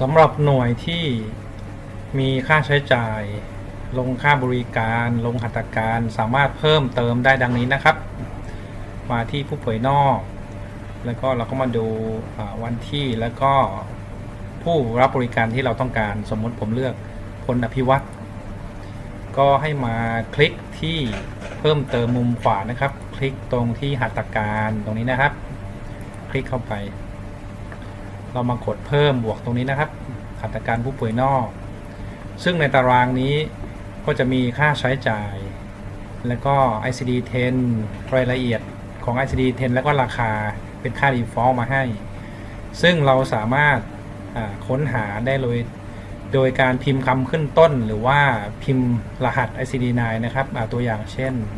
สำหรับหน่วยที่มีค่าใช้จ่าย ลงค่าบริการ ลงหัตถการสามารถเพิ่มเติมได้ดังนี้นะครับ มาที่ผู้ป่วยนอก แล้วก็เราก็มาดูวันที่แล้วก็ผู้รับบริการที่เราต้องการสมมติผมเลือกพลอภิวัตรก็ให้มาคลิกที่เพิ่มเติมมุมขวานะครับ คลิกตรงที่หัตถการตรงนี้นะครับ คลิกเข้าไป เรามากดเพิ่มบวกตรงนี้นะครับหัตถการผู้ป่วยนอก ซึ่งในตารางนี้ก็จะมีค่าใช้จ่าย แล้วก็ ICD-10 รายละเอียดของ ICD-10 แล้วก็ราคาเป็นค่า default มาให้ ซึ่งเราสามารถค้นหาได้โดยโดยการพิมพ์คำขึ้นต้นหรือว่าพิมพ์รหัส ICD-9 นะครับตัวอย่างเช่นอ่า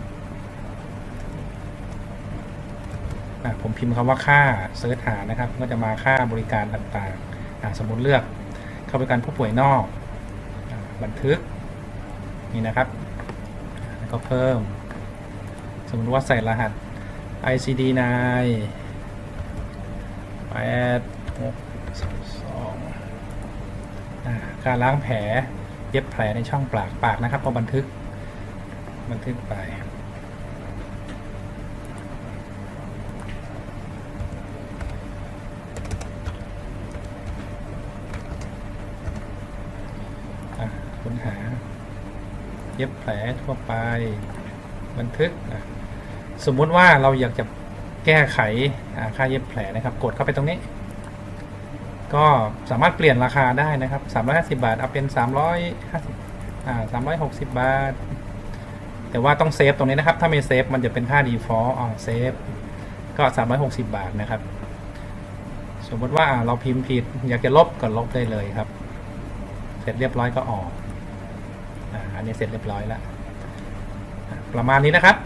ผมพิมพ์คำว่าค่าเสิร์ชหานะครับ ก็จะมาค่าบริการต่างๆ สมมติเลือกเข้าบริการผู้ป่วยนอก บันทึกนี่นะครับ แล้วก็เพิ่ม สมมติว่าใส่รหัส ICD 9 8 6 2การล้างแผลเย็บแผลในช่องปากปากนะครับพอบันทึกบันทึกไป อะ ค้นหา เย็บแผลทั่วไป บันทึกอะสมมุติว่าเราอยากจะแก้ไขอ่าค่าเย็บแผลนะครับ กดเข้าไปตรงนี้ ก็สามารถเปลี่ยนราคาได้นะครับ 350 บาท เอาเป็น 350อ่า360 บาท แต่ว่าต้องเซฟตรงนี้นะครับ ถ้าไม่เซฟมันจะเป็นค่า default อ่าเซฟ ก็ 360 บาทนะครับ สมมติว่าเราพิมพ์ผิด อยากจะลบก็ลบได้เลยครับ เสร็จเรียบร้อยก็ออก อันนี้เสร็จเรียบร้อยแล้ว ประมาณนี้นะครับ